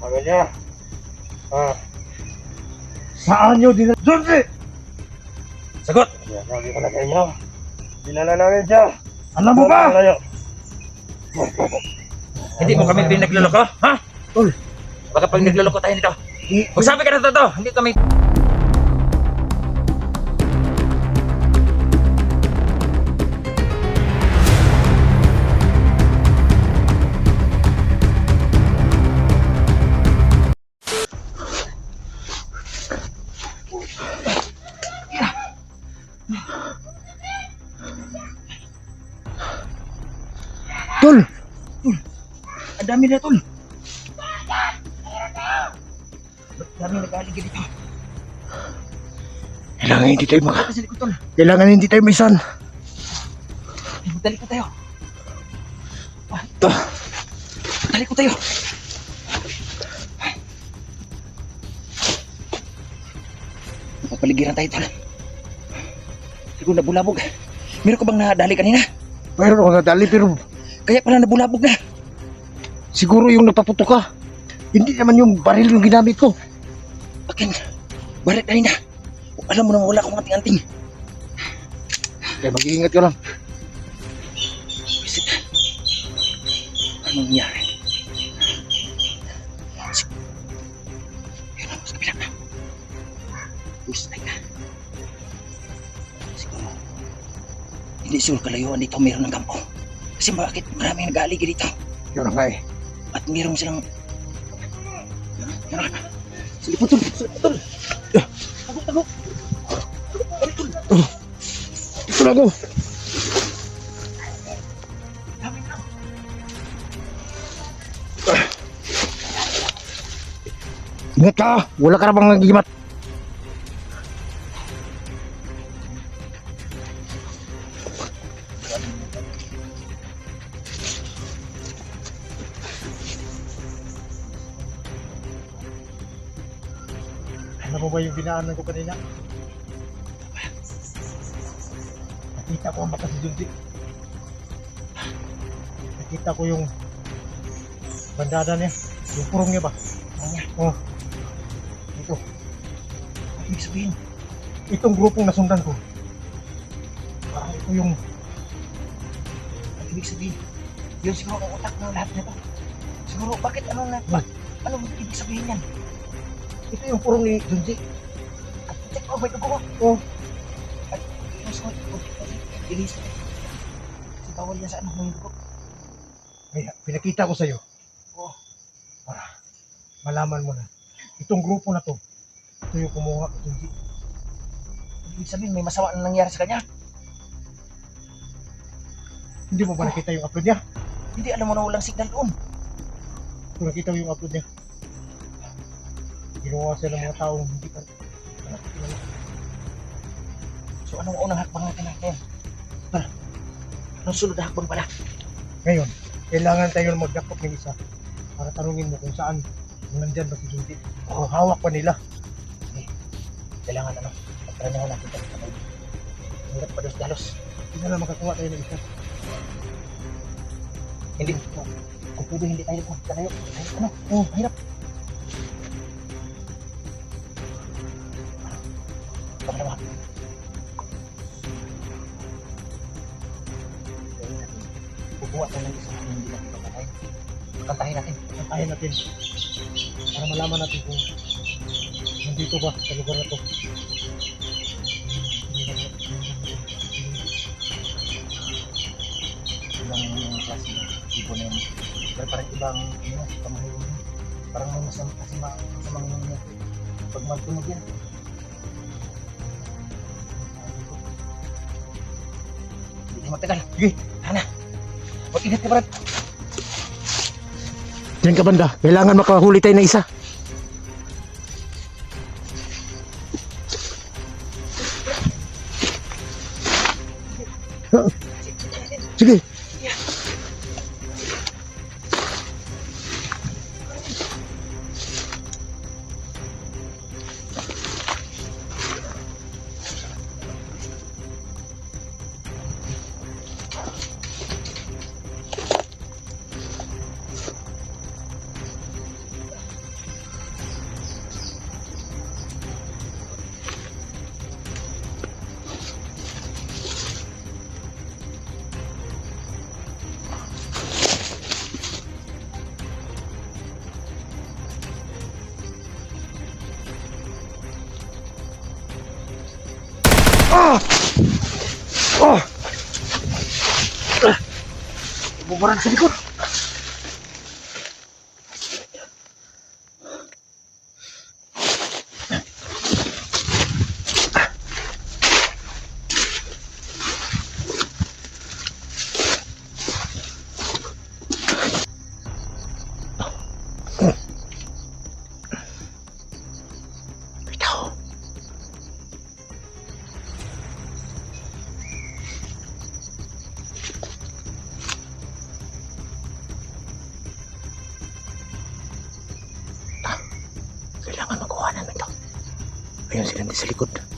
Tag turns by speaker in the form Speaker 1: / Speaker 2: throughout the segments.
Speaker 1: Sabi niya. Ah. Saan nyo din? Jordi!
Speaker 2: Sagot!
Speaker 1: Sinasabi ko na sa inyo. Dinala namin siya.
Speaker 2: Alam mo ba?
Speaker 1: Kayo.
Speaker 2: Hindi mo kami pinagluloko, ha?
Speaker 1: Tol.
Speaker 2: Baka pag nagluloko tayo nito. Magsabi ka na totoo, hindi kami... dami na tol. Ba't dami nag-aaligid dito?
Speaker 1: Kailangan hindi tayo
Speaker 2: tol.
Speaker 1: Kailangan hindi tayo misan.
Speaker 2: Dali ko tayo.
Speaker 1: Ito.
Speaker 2: Dali ko tayo. Napapaligiran tayo tol. Siguro nabulabog. Meron ka bang nadali kanina?
Speaker 1: Mayroon ako nadali pero
Speaker 2: Kaya pala nabulabog na.
Speaker 1: Siguro yung napaputo ka. Hindi naman yung baril yung ginamit ko.
Speaker 2: Akin, barit kanina. Alam mo nang wala akong anting-anting.
Speaker 1: Kaya mag-iingat ka lang.
Speaker 2: Visit. Anong nangyari? Si- Yun ako sa kabila. Push tayo na. Siguro. Hindi siguro kalayuan dito meron ng kampo. Kasi bakit maraming nag-aaligi dito?
Speaker 1: Yun na nga eh.
Speaker 2: Meron silang... Meron. Sige putol, sige putol. Tago, tago.
Speaker 1: Ito na ako. Ingat ka. Wala ka na bang nagigimat. Alam mo ba yung binaanan ko kanina? Nakita ko ang mata si Junti. Nakita ko yung bandada niya. Yung purong niya ba?
Speaker 2: Ano niya?
Speaker 1: Oh. Ito.
Speaker 2: Ibig sabihin,
Speaker 1: Itong grupong nasundan ko. Parang ito yung
Speaker 2: ibig sabihin, yun siguro ang utak ng lahat nito. Siguro, bakit ano na, ba, ano ibig sabihin yan?
Speaker 1: Ito yung purong ni Junji.
Speaker 2: Check ko, may dugo ko.
Speaker 1: Oh.
Speaker 2: At yung sa ilis. Kasi bawal yan sa ano, may dugo.
Speaker 1: Kaya pinakita ko sa'yo.
Speaker 2: Oh.
Speaker 1: Para malaman mo na. Itong grupo na to, ito yung kumuha kay Junji.
Speaker 2: Ibig sabihin, may masama na nangyari sa kanya.
Speaker 1: Hindi mo ba nakita yung upload niya?
Speaker 2: Hindi alam mo na walang signal doon.
Speaker 1: Kung nakita mo yung upload niya. Ginawa siya ng mga taong hindi ka
Speaker 2: So anong unang hakbang natin natin? Para, anong sunod na hakbang pala?
Speaker 1: Ngayon, kailangan tayo magdakop ng isa para tanungin mo kung saan kung nandyan ba si Junji. O hawak pa nila.
Speaker 2: Kailangan ano, pagkaranahan natin ito. Hirap pa dalos.
Speaker 1: Hindi na lang makakuha tayo ng isa.
Speaker 2: Hindi, kung pwede hindi tayo magkanayo. Ay, ano, oh, hirap.
Speaker 1: Malaman natin kung nandito ba sa lugar na to.
Speaker 2: Ibang klase ng tipo na yun. Pero parang ibang, ano, pamahiw mo. Parang may masama kasi ma, masamang nangyayari. Pag magtunog yan. Hindi na matagal. Sige, Hana. Mag-ingat ka Brad.
Speaker 1: Diyan ka banda. Kailangan makahuli tayo ng isa. Ah! Oh!
Speaker 2: Buburan sa likod. Ikaw. Ayun sila din sa likod.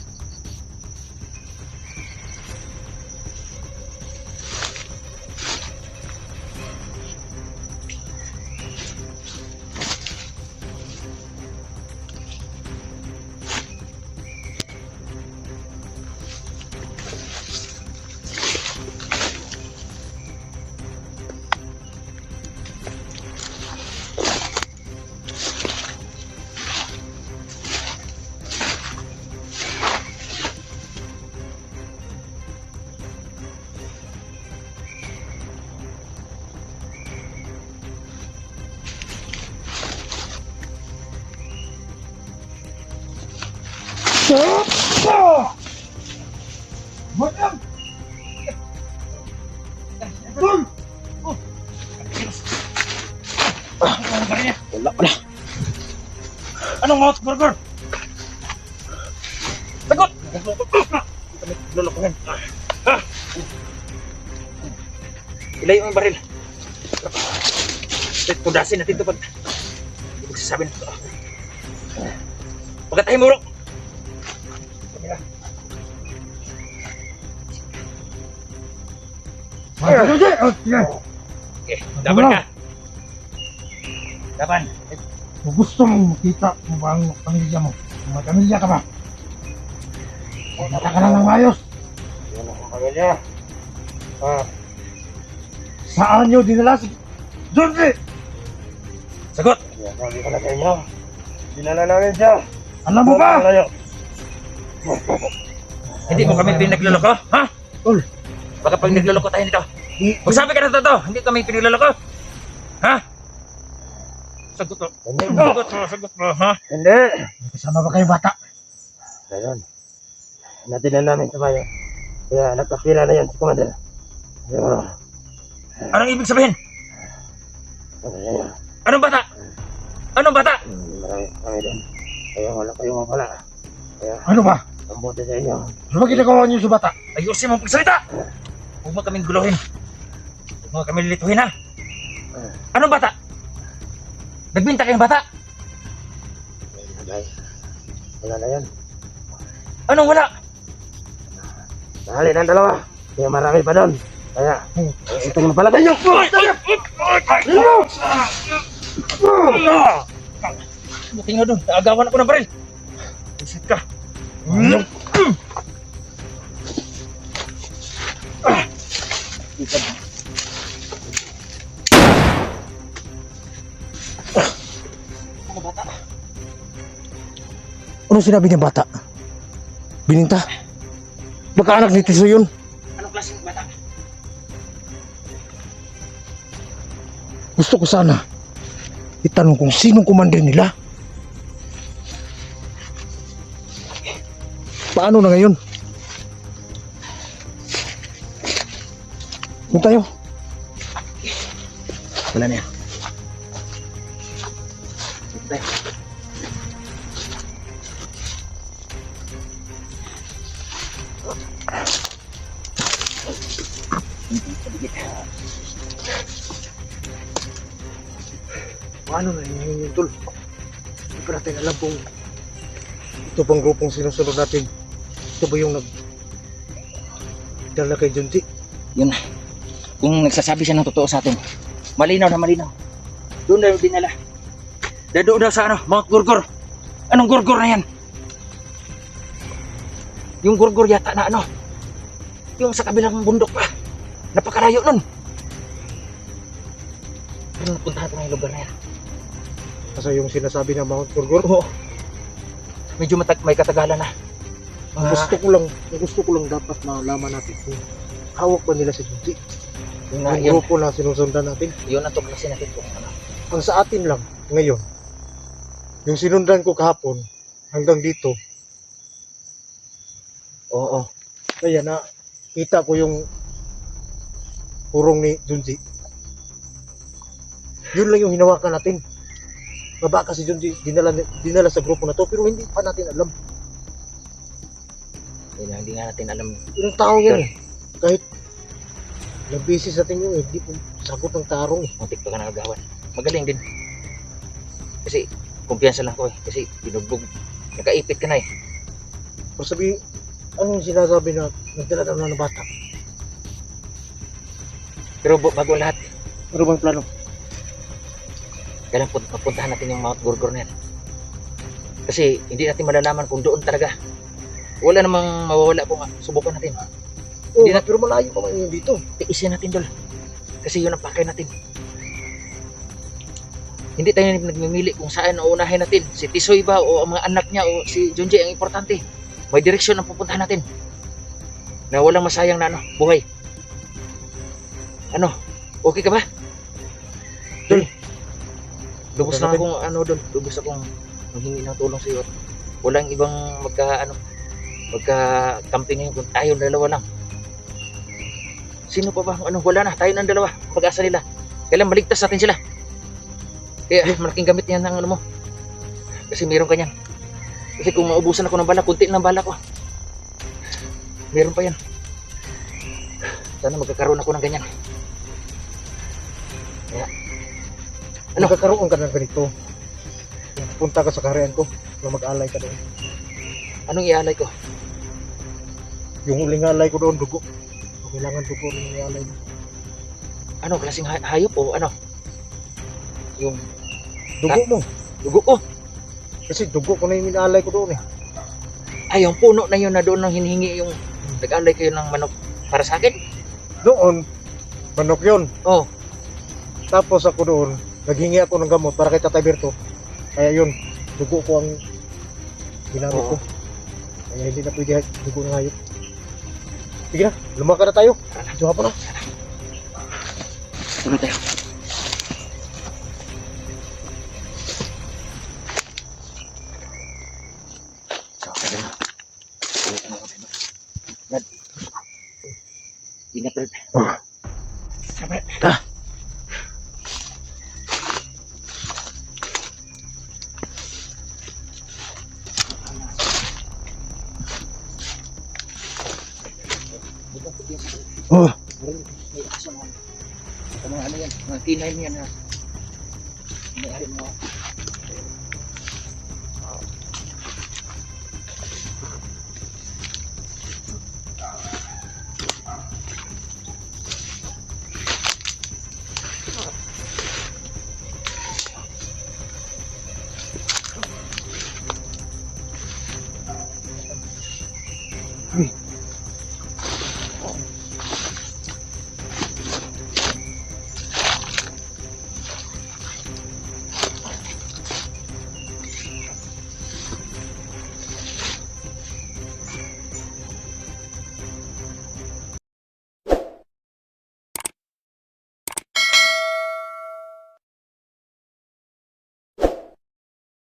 Speaker 1: Madam! Dun!
Speaker 2: Wala pala. Anong mouth burger? Lulukuhin. Ah! Ilayo ang baril. Tudasin natin ito pag hindi magsasabi na ito. Pagkatahin mo, Rok! Okay, laban ka. Laban.
Speaker 1: Kung gusto mong makita mo ba ang pamilya mo, kung may pamilya ka ba, mata ka lang ng maayos.
Speaker 2: Yan ang pamilya. Ah,
Speaker 1: Saan nyo dinala si Jorge?
Speaker 2: sagot!
Speaker 3: Sabi ko na sa inyo, dinala namin siya.
Speaker 1: Alam mo ba?
Speaker 2: Hindi mo kami pinagluloko, ha?
Speaker 1: Tol.
Speaker 2: Baka pag nagluloko tayo nito. Magsabi ka na totoo, hindi kami pinagluloko. Ha? Sagot mo.
Speaker 3: Hindi.
Speaker 2: Sagot mo, sagot mo, ha?
Speaker 3: Hindi.
Speaker 1: kasama ba kayo bata?
Speaker 3: Ayun. Natinan namin sa bayo. Kaya nagkapila na yan si Commander. Ayun.
Speaker 2: Anong ibig sabihin?
Speaker 3: Ayun.
Speaker 2: Anong bata? Anong bata?
Speaker 3: Marami kami doon. Kaya wala kayong mapala. Kaya
Speaker 1: Ano ba?
Speaker 3: ang buti sa inyo.
Speaker 1: Ano ba ginagawa nyo sa bata?
Speaker 2: Ayusin mo pagsalita! Huwag mo kaming guluhin. Huwag mo kami lilituhin, ha? Anong bata? Nagbinta kayong bata?
Speaker 3: Ay, Wala na yan.
Speaker 2: Anong wala?
Speaker 3: Nahali ng dalawa. Kaya marami pa doon. Kaya, ito yung mapala tayo.
Speaker 2: Buti nga doon, naagawan ako ng baril. Isit ka.
Speaker 1: Ano sinabi niya bata? Bininta? Baka anak ni Tiso yun.
Speaker 2: Anong klaseng bata?
Speaker 1: Gusto ko sana itanong kung sinong commander nila. Paano na ngayon? Doon tayo.
Speaker 2: Wala na yan. Tayo.
Speaker 1: Paano na ngayon yung tol? Hindi pa natin alam kung ito bang grupong sinusunod natin. Ito ba yung nag dala kay Junti?
Speaker 2: Yun na. Kung nagsasabi siya ng totoo sa atin, malinaw na malinaw. Doon na yung dinala. Dado daw sa ano, Mount Gurgur. Anong Gurgur na yan? Yung Gurgur yata na ano, yung sa kabilang bundok pa. Napakalayo nun. Ano napuntahan ko na yung lugar na yan?
Speaker 1: Kasi yung sinasabi na Mount Gurgur,
Speaker 2: Oo. Medyo matag may katagalan na. Ah.
Speaker 1: gusto ko lang, ang gusto ko lang dapat malaman natin kung hawak ba nila si Junji.
Speaker 2: Yun nga,
Speaker 1: Yung
Speaker 2: yun,
Speaker 1: grupo na sinusundan natin.
Speaker 2: yun ang tuklasin natin kung ano.
Speaker 1: Ang sa atin lang, ngayon, yung sinundan ko kahapon, hanggang dito,
Speaker 2: Oo,
Speaker 1: kaya na, kita ko yung purong ni Junji. Yun lang yung hinawakan natin. Baba kasi Junji, dinala, dinala sa grupo na to, pero hindi pa natin alam.
Speaker 2: nga, hindi nga natin alam.
Speaker 1: Yung tao yan eh. Kahit ilang beses natin yun, eh, hindi po sagot ng tarong eh.
Speaker 2: Muntik pa ka nakagawan. Magaling din. Kasi, kumpiyansa lang ko eh. Kasi, binugbog. Nakaipit ka na eh.
Speaker 1: Pero sabi, ano yung sinasabi na nagdala na ng bata?
Speaker 2: Pero bago lahat,
Speaker 1: Ano bang plano?
Speaker 2: kailangan pun- mapuntahan natin yung Mount Gorgor na yan. Kasi, hindi natin malalaman kung doon talaga. Wala namang mawawala kung subukan natin. Hindi na-
Speaker 1: pero malayo pa man yun dito.
Speaker 2: Tiisin natin dol. Kasi yun ang pakay natin. Hindi tayo nagmimili kung saan uunahin natin. Si Tisoy ba o ang mga anak niya o si Junji ang importante. May direksyon ang pupuntahan natin. Na walang masayang na ano, buhay. Ano? Okay ka ba? Dol. Lubos
Speaker 1: natin.
Speaker 2: akong ano dol. Lubos akong manghingi ng tulong sa iyo. Walang ibang magka ano magka camping ngayon kung tayo dalawa lang. Sino pa ba? Ano, wala na. Tayo ng dalawa. Pag-asa nila. Kailan maligtas natin sila. Kaya malaking gamit yan ng ano mo. Kasi meron ka niyan. Kasi kung maubusan ako ng bala, kunti ng bala ko. Meron pa yan. Sana magkakaroon ako ng ganyan. Ano?
Speaker 1: Ano? Magkakaroon ka ng ganito. Punta ka sa kaharian ko, na mag-alay ka doon.
Speaker 2: Anong ialay ko?
Speaker 1: Yung huling alay ko doon, dugo. Kailangan dugo rin yung alay mo.
Speaker 2: Ano, klaseng hay- hayop o ano? Yung
Speaker 1: Dugo mo.
Speaker 2: dugo ko.
Speaker 1: Kasi dugo ko na yung inalay ko doon eh.
Speaker 2: Ay, yung puno na yun na doon nang hinihingi yung nag-alay kayo ng manok para sa akin.
Speaker 1: Doon, manok yun.
Speaker 2: Oh,
Speaker 1: Tapos ako doon, naghingi ako ng gamot para kay Tatay Berto. Kaya yun, dugo ko ang ginamit
Speaker 2: Oo.
Speaker 1: ko. Kaya hindi na pwede dugo ng hayop. Sige na, lumakad na tayo. Diyo pa na.
Speaker 2: tuloy tayo. So, okay
Speaker 1: Oh.
Speaker 2: May aso na. Sa mga ano yan, mga kinay yan na. May ari mo.
Speaker 1: Uy,